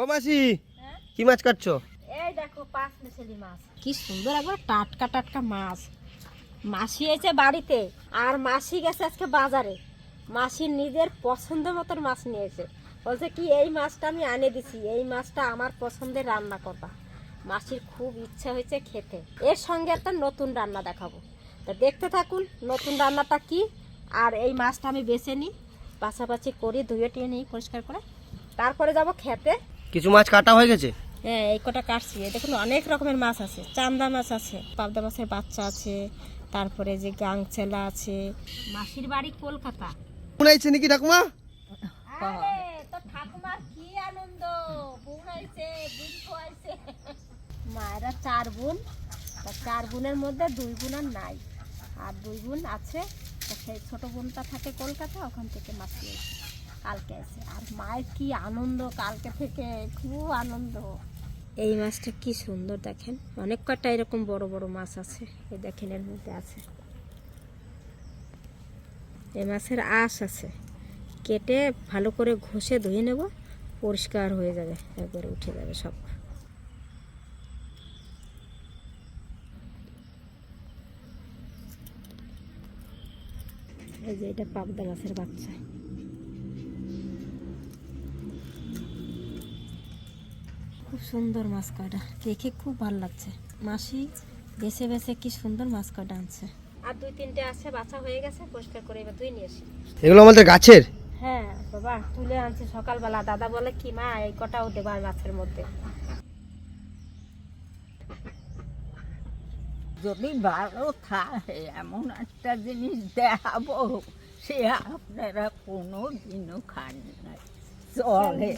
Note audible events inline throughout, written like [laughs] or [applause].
ও মাসি? কি মাছ কাটছো? এই দেখো, পাঁচ মিশালি মাছ। কি সুন্দর একবার টাটকা টাটকা মাছ। মাসি এসে বাড়িতে, আর মাসি গেছে আজকে বাজারে। মাসির নিজের পছন্দ মতন মাছ নিয়েছে বলছে, কি এই মাছটা আমি আনে দিছি, এই মাছটা আমার পছন্দের রান্না করবা। মাসির খুব ইচ্ছা হয়েছে খেতে। এর সঙ্গে একটা নতুন রান্না দেখাবো। তা দেখতে থাকুন, নতুন রান্নাটা কি, আর এই মাছটা আমি বেছে নিই। বাছাবাছি করি ধুয়ে টুয়ে নিই পরিষ্কার করে। তারপরে যাব খেতে। কিছু মাছ কাটা হয়ে গেছে? হ্যাঁ এই কটা কাটছি। দেখুন অনেক রকমের মাছ আছে। চান্দা মাছ আছে পাবদা মাছের বাচ্চা আছে তারপরে যে গাংচেলা আছে। মাসির বাড়ি কলকাতা। শুনাইছে নাকি ঠাকুমা? তো ঠাকুমার কি আনন্দ? বোন আইছে বোন মায়েরা চার বোন। তা চার বোনের মধ্যে দুই বোন আর নাই। আর দুই বোন আছে। সেই ছোট বোনটা থাকে কলকাতা ওখান থেকে মাছ নিয়েছে কালকে আছে আর মায়ের কি আনন্দ কালকে থেকে, খুব আনন্দ। এই মাছটা কি সুন্দর দেখেন। অনেক কটা এরকম বড় বড় মাছ আছে, এই দেখেন এর মধ্যে আছে। এই মাছের আঁশ আছে। কেটে ভালো করে ঘষে ধুয়ে নেব, পরিষ্কার হয়ে যাবে, একবারে উঠে যাবে সব। এই যে এটা পাবদা মাছের বাচ্চা। খুব সুন্দর মাছ কয়টা। দেখে খুব ভালো লাগছে। মাসি বেছে বেছে কি সুন্দর মাছ কয়টা আনছে। আর দুই তিনটে আছে বাছা হয়ে গেছে পরিষ্কার করে এবার ধুই নিয়ে আসি। এগুলো আমাদের গাছের? হ্যাঁ বাবা তুলে আনছি সকালবেলা। দাদা বলে কি মা এই কটাও দেবা মাছের মধ্যে? যদি ভালো থাকে এমন একটা জিনিস দেখাবো সে আপনারা কোনো দিনও খান নাই। চলে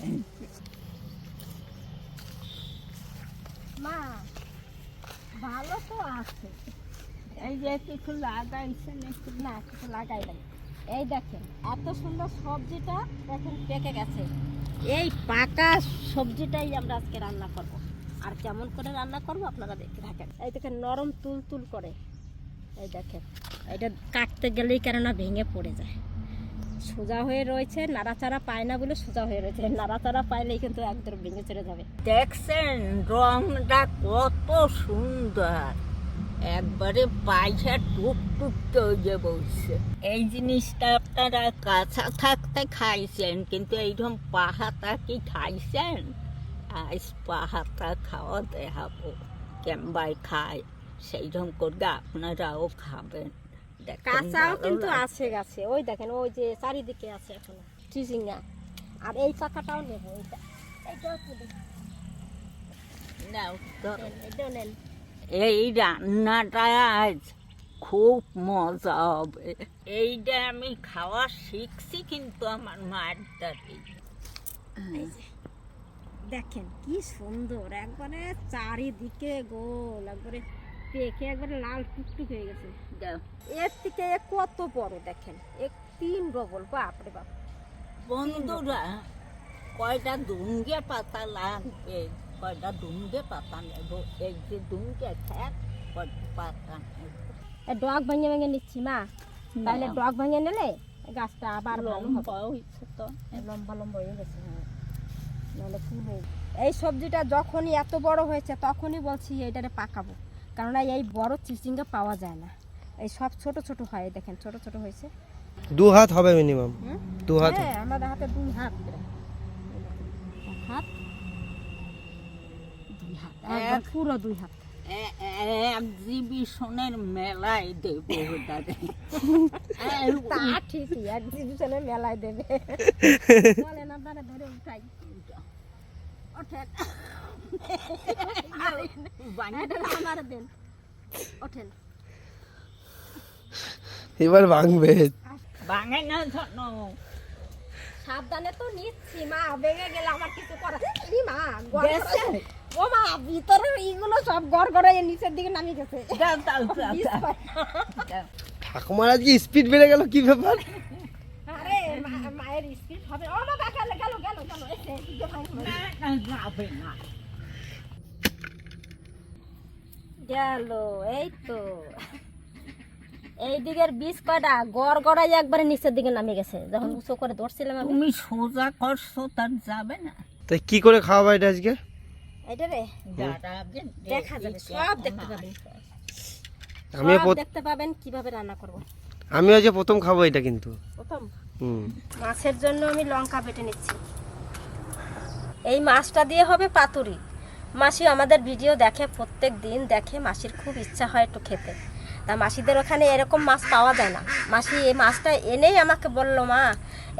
মা, ভালো তো আছে। এই যে কিছু লাগাইছেন, একটু না কিছু লাগাই নাই এই দেখেন, এত সুন্দর সবজিটা দেখেন পেকে গেছে। এই পাকা সবজিটাই আমরা আজকে রান্না করব। আর কেমন করে রান্না করব আপনারা দেখতে থাকেন। এই দেখেন, নরম তুল তুল করে। এই দেখেন, এটা কাটতে গেলেই কেননা ভেঙে পড়ে যায়। সোজা হয়ে রয়েছে, নাড়াচাড়া পায় না বলে সোজা হয়ে রয়েছে। নাড়াচাড়া পাইলেই কিন্তু একদম ভেঙে চলে যাবে। দেখছেন, রংটা কত সুন্দর। একবারে পয়সা টুক টুক তৈরি বলছে এই জিনিসটা আপনারা কাঁচা থাকতে খাইছেন, কিন্তু এইরকম পাহাতা কি খাইছেন? আজ পাহাতা খাওয়া দেখাবো। কেমবাই খায়, সেইরকম করে আপনারাও খাবেন। কাঁচাও কিন্তু আছে গাছে। ওই দেখেন ওই যে চারিদিকে আছে এখনও। চিচিঙ্গা। আর এই পাকাটাও নেব এইটা। এইটাও নাও, এটাও নেন এই রান্নাটা আজ খুব মজা হবে। এইটা আমি খাওয়া শিখছি কিন্তু আমার মায়ের দ্বারে দেখেন কি সুন্দর। একবারে চারিদিকে গোল একবারে পেকে একবারে লাল টুকটুক হয়ে গেছে। এর থেকে এ কত বড় দেখেন? এক তিন ডবল বাপরে বাপ। বন্ধুরা কয়টা দুঙ্গে পাতা লাগবে? কয়টা দুঙ্গে পাতা নেব? এই যে দুঙ্গে খ্যাত কয়টা পাতা ডগ ভেঙে ভেঙে নিচ্ছি মা। তাহলে। ডগ ভেঙে নিলে গাছটা আবার লম্বা হয়েছে তো। লম্বা লম্বা হয়ে গেছে হ্যাঁ। নাহলে ফুল হয়ে এই সবজিটা যখনই এত বড় হয়েছে তখনই বলছি এইটারে পাকাবো। কেননা এই বড় চিচিঙ্গা পাওয়া যায় না। এই সব ছোট ছোট হয় দেখেন ছোট ছোট হয়েছে। দু হাত হবে মিনিমাম দু হাত। হ্যাঁ আমাদের হাতে দুই হাত। হাত। দুই হাত। একদম পুরো দুই হাত। এক্সিবিশনের মেলায় দেব তা ঠিকই এক্সিবিশনে মেলায় দেবে। বলেন আপনারা ধরে উঠাই। ওঠেন। এবার ভাঙবে। বাঙাই না সাবধানে তো নিচ্ছি মা ভেঙে গেলে আমার কিছু করার মা গেছে? ও মা ভিতরে এইগুলো সব গড় গড়ে নিচের দিকে নামিয়ে গেছে। ঠাকুমার আজকে স্পিড বেড়ে গেল কি ব্যাপার? আরে মায়ের স্পিড হবে। ও মা গেল গেল গেল এসে দিকে ভাঙলো। না, না, যাবে না গেল এই তো। এই দিকের বীজ কয়টা গড় গড়াই একবারে নিচের দিকে নামে গেছে। যখন উঁচু করে ধরছিলাম আমি। তুমি সোজা করছ তার যাবে না। তাই কি করে খাওয়াবা এটা আজকে? এটা রে। দেখা যাবে সব দেখতে পাবেন আছে। আমিও সব প্রথ- দেখতে পাবেন কীভাবে রান্না করব। আমিও আজকে প্রথম খাব এটা কিন্তু। প্রথম? হুম। মাছের জন্য আমি লঙ্কা বেটে নিচ্ছি। এই মাছটা দিয়ে হবে পাতুরি। মাসি আমাদের ভিডিও দেখে, প্রত্যেক দিন দেখে মাসির খুব ইচ্ছা হয় একটু খেতে। তা মাসিদের ওখানে এরকম মাছ পাওয়া যায় না। মাসি এই মাছটা এনেই আমাকে বলল, মা,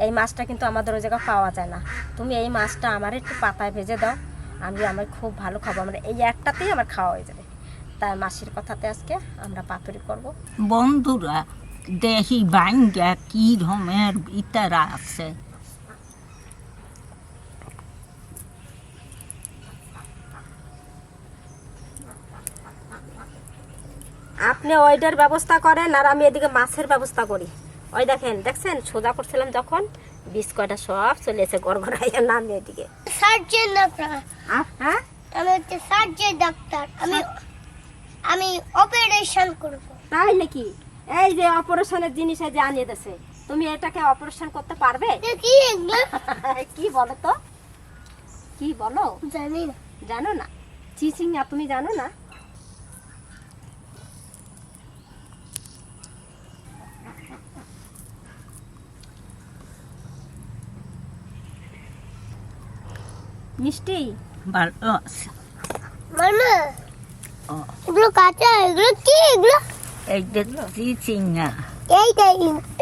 এই মাছটা কিন্তু আমাদের ওই জায়গায় পাওয়া যায় না। তুমি এই মাছটা আমার একটু পাতায় ভেজে দাও। আমি আমার খুব ভালো খাব। আমরা এই একটাতেই আমার খাওয়া হয়ে যাবে। তাই মাসির কথাতে আজকে আমরা পাতুরি করব। বন্ধুরা, দেহি ভাঙ্গা কী রকমের ভিতরে আছে। আপনি ওইটার ব্যবস্থা করেন আর আমি এদিকে মাছের ব্যবস্থা করি। ওই দেখেন দেখছেন? সোজা করছিলাম যখন বিষ সব চলে এসে গড়গড়াইয়া নামে এদিকে। সার্জেন ডাক্তার। হ্যাঁ? আমি হচ্ছে সার্জেন ডাক্তার। আমি আমি অপারেশন করব। তাই নাকি? এই যে অপারেশনের জিনিস যে আনিয়ে দিছে তুমি এটাকে অপারেশন করতে পারবে? কি [laughs] কি বলো তো? কি বলো? জানি না। জানো না? চিচিঙ্গা তুমি জানো না? মিষ্টি? ভালো মামা ও, এগুলো কাঁচা এগুলো কি এগুলো? এই যে চিচিঙ্গা এইটা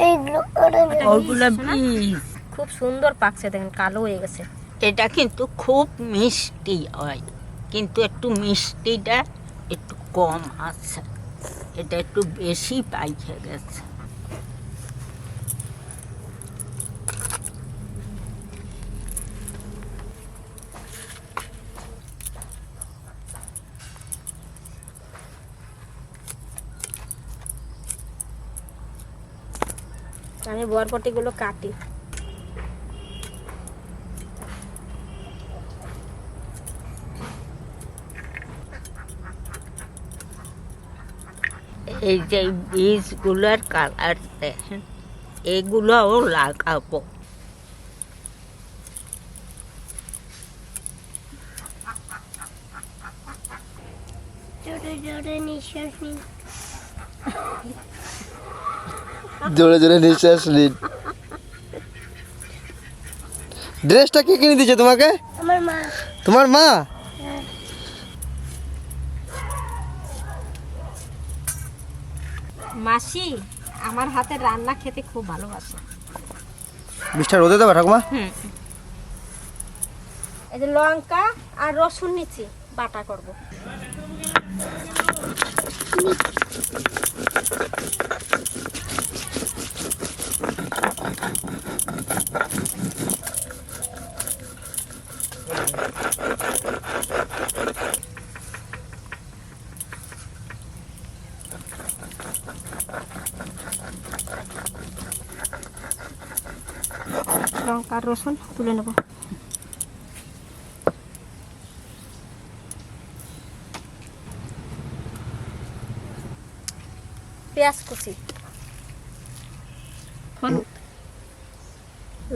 এইগুলো ওটা না। ওগুলো বীজ খুব সুন্দর পাকছে দেখেন কালো হয়ে গেছে। এটা কিন্তু খুব মিষ্টি হয় কিন্তু একটু মিষ্টিটা একটু কম আছে। এটা একটু বেশি পাইকে গেছে। আমি বরবটিগুলো কাটি। এই যে বীজগুলোর কালার দেখেন এগুলোও লাগাবো জোরে জোরে নিঃশ্বাস নিন। জোরে জোরে নিঃশ্বাস নিন ড্রেসটা কে কিনে দিয়েছে তোমাকে? আমার মা। তোমার মা? মাসি আমার হাতের রান্না খেতে খুব ভালোবাসে। বিষটা রোদে দেবা ঠাকুমা? এই যে লঙ্কা আর রসুন নিচ্ছি বাটা করব। লঙ্কা আর রসুন তুলে পেঁয়াজ কুচি।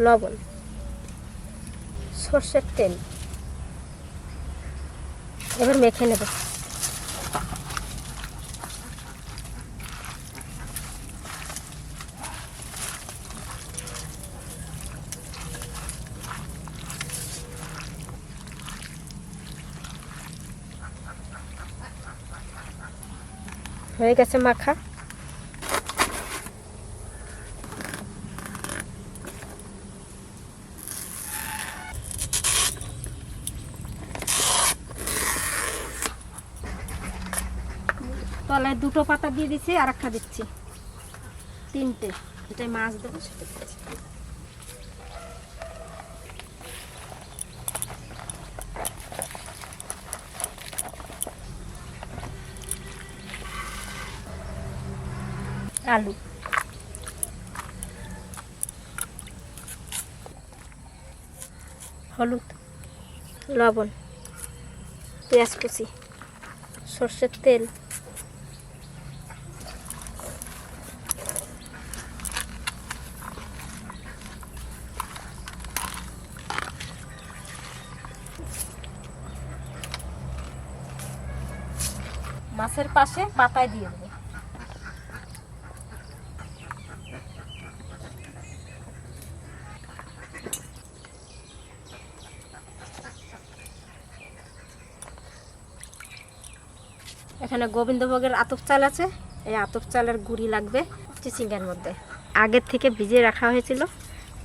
লবণ। সর্ষের তেল। এবার মেখে নেব। হয়ে গেছে মাখা। দুটো পাতা দিয়ে দিচ্ছি আর একটা দিচ্ছি। তিনটে। এটাই মাছ দেবো। আলু। হলুদ, লবণ, পেঁয়াজ কুচি, সর্ষের তেল। মাছের পাশে পাতায় দিয়ে দেবো। এখানে গোবিন্দভোগের আতপ চাল আছে। এই আতপ চালের গুড়ি লাগবে চিচিঙ্গার মধ্যে। আগের থেকে ভিজিয়ে রাখা হয়েছিল,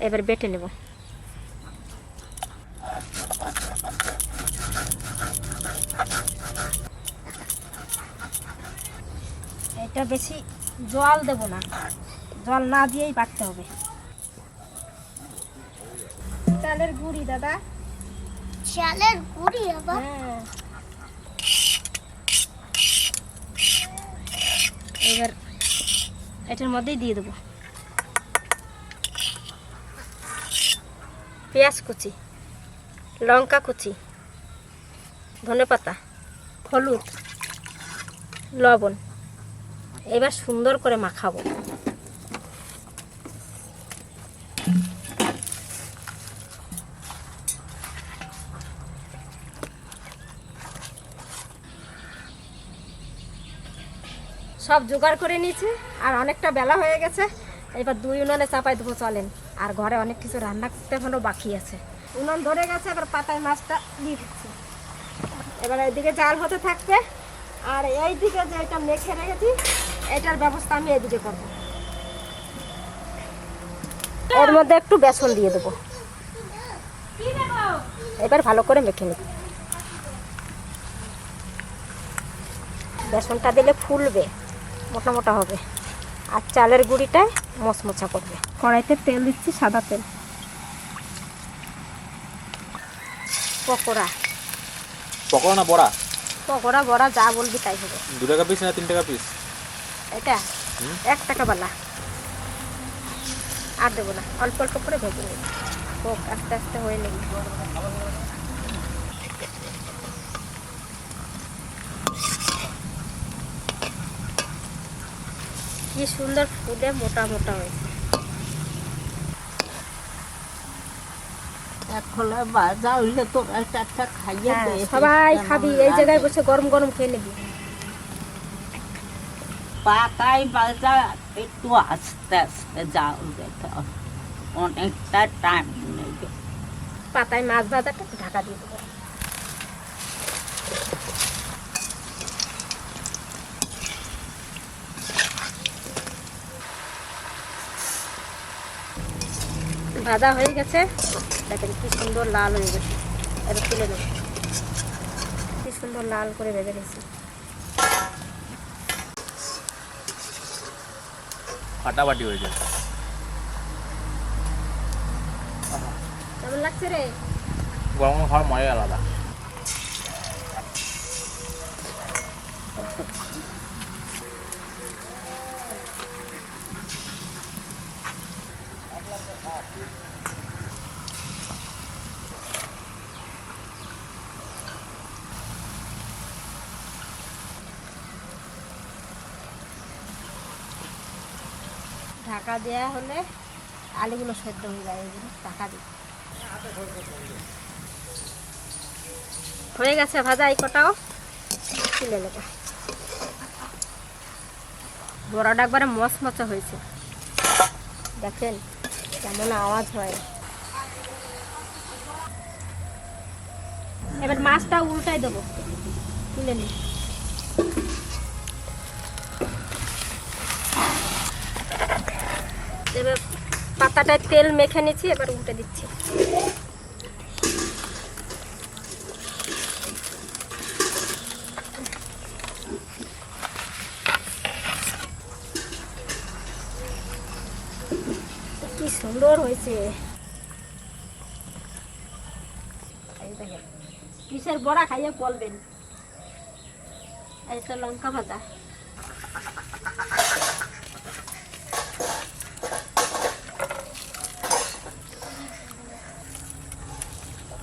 এবার বেটে নেব। এটা বেশি জল দেব না। জল না দিয়েই বাটতে হবে। চালের গুঁড়ি দাদা। চালের গুড়ি আবার? হ্যাঁ। এবার এটার মধ্যেই দিয়ে দেবো। পেঁয়াজ কুচি লঙ্কা কুচি ধনেপাতা হলুদ লবণ। এবার সুন্দর করে মাখাবো। সব জোগাড় করে নিয়েছি, আর অনেকটা বেলা হয়ে গেছে। এবার দুই উনানে চাপাই দেবো, চলেন। আর ঘরে অনেক কিছু রান্না করতে এখনও বাকি আছে। উনান ধরে গেছে, এবার পাতায় মাছটা দিয়ে দিচ্ছি। এবার এইদিকে জাল হতে থাকবে। আর এইদিকে যে এটা মেখে রেখেছি এটার ব্যবস্থা আমি এদিকে করব। এর মধ্যে একটু বেসন দিয়ে দেবো। এবার ভালো করে মেখে নেব। বেসনটা দিলে ফুলবে মোটা মোটা হবে। আর চালের গুঁড়িটায় মচমচা করবে। কড়াইতে তেল দিচ্ছি সাদা তেল। পকোড়া। পকোড়া না বড়া? পকোড়া বড়া যা বলবি তাই হবে। দু টাকা পিস না তিন টাকা পিস এটা? এক টাকা বালা। আর দেবো না অল্প অল্প করে ভেজে নেব হোক আস্তে আস্তে হয়ে নেবে কি সুন্দর ফুলে মোটা মোটা হয়েছে। হ্যাঁ, সবাই খাবি এই জায়গায় বসে গরম গরম খেয়ে নিবি। পাতায় বাজা একটু আস্তে আস্তে জাল দিতে হবে। অনেকটা টাইম নেবে। পাতায় মাছ ভাজাটা ঢাকা দিয়ে দেবো। ভাজা হয়ে গেছে। দেখেন কি সুন্দর লাল হয়ে গেছে। এবার তুলে নেব। কি সুন্দর লাল করে ভেজে নিয়েছি। ফাটাফাটি হয়ে কেমন লাগছে রে? গরম গরম খাওয়ার মজাই আলাদা। ঢাকা দেওয়া হলে আলুগুলো সেদ্ধ হয়ে যায় জন্য ঢাকা দিই হয়ে গেছে ভাজা, এই কটাও? তুলে নেব। বড়াটা একবারে মচমচা হয়েছে। দেখেন কেমন আওয়াজ হয়। এবার মাছটা উল্টাই দেবো। তুলে নিই। এবার পাতাটায় তেল মেখে নিচ্ছি, এবার উল্টে দিচ্ছি। কি সুন্দর হয়েছে। কিসের বড়া খাইয়ে বলবেন? এই তো লঙ্কা ভাজা।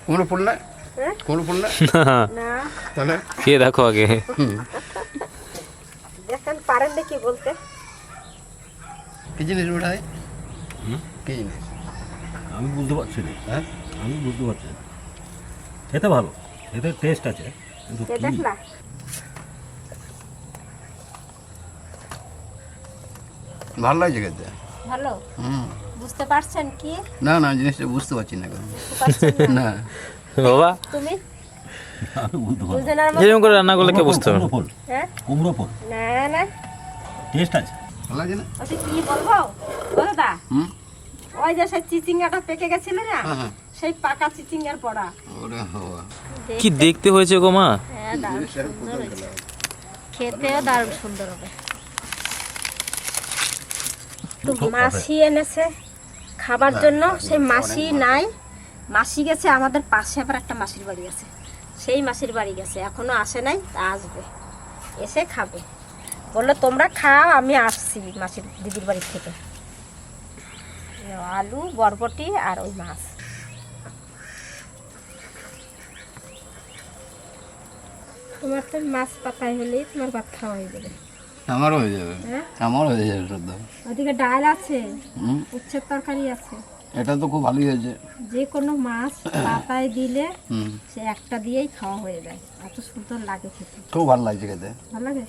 কোনো ফুল নাই? হ্যাঁ? কোনো ফুল না। তাহলে? খেয়ে দেখো আগে। দেখেন পারেন নাকি বলতে। কি জিনিস ওঠাই কি জিনিস? আমি বুঝতে পারছি না। হ্যাঁ? আমি বুঝতে পারছি না। খেতে ভালো। খেতে টেস্ট আছে। কিন্তু না। ভালো লাগছে খেতে? ভালো। হুম। বুঝতে পারছেন কি? না না জিনিসটা বুঝতে পারছি না না? বাবা? তুমি? এরকম করে রান্না করলে কে বুঝতে পারবে? কুমড়ো ফুল কুমড়ো ফুল। না না। টেস্ট আছে। ভালো লাগছে না? ওটা কি বলব? বলো দা ওই যে সেই চিচিঙ্গাটা পেকে গেছিল না সেই পাকা চিচিঙ্গার পড়া কি দেখতে হয়েছে গো মা? হ্যাঁ দারুণ সুন্দর হয়েছে। খেতেও দারুণ সুন্দর হবে। তো মাসি এনেছে। খাবার জন্য সেই মাসি নাই। মাসি গেছে আমাদের পাশে আবার একটা মাসির বাড়ি আছে সেই মাসির বাড়ি গেছে এখনও আসে নাই তা আসবে। এসে খাবে। বলল তোমরা খাও আমি আসছি মাসির দিদির বাড়ি থেকে। আলু বরবটি আর ওই মাছ। তোমার তো মাছ পাতায় হলেই তোমার ভাত খাওয়া হয়ে যাবে আমারও হয়ে যাবে। আমার হয়ে যাবে সদ্য ওদিকে ডাল আছে উচ্ছে উচ্ছের তরকারি আছে। এটা তো খুব ভালোই হয়েছে। যে কোনো মাছ পাতায় দিলে হুম। সে একটা দিয়েই খাওয়া হয়ে যায়। এত সুন্দর লাগে খেতে। খুব ভালো লাগছে খেতে। ভালো লাগে?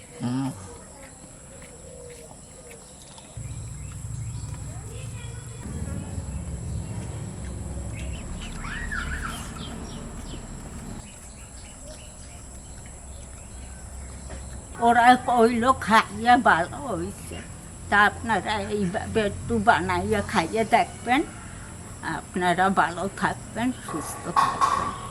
ওরা কইলো, খাইয়ে ভালো হয়েছে তা আপনারা এইভাবে একটু বানাইয়া খাইয়ে দেখবেন। আপনারা ভালো থাকবেন, সুস্থ থাকবেন।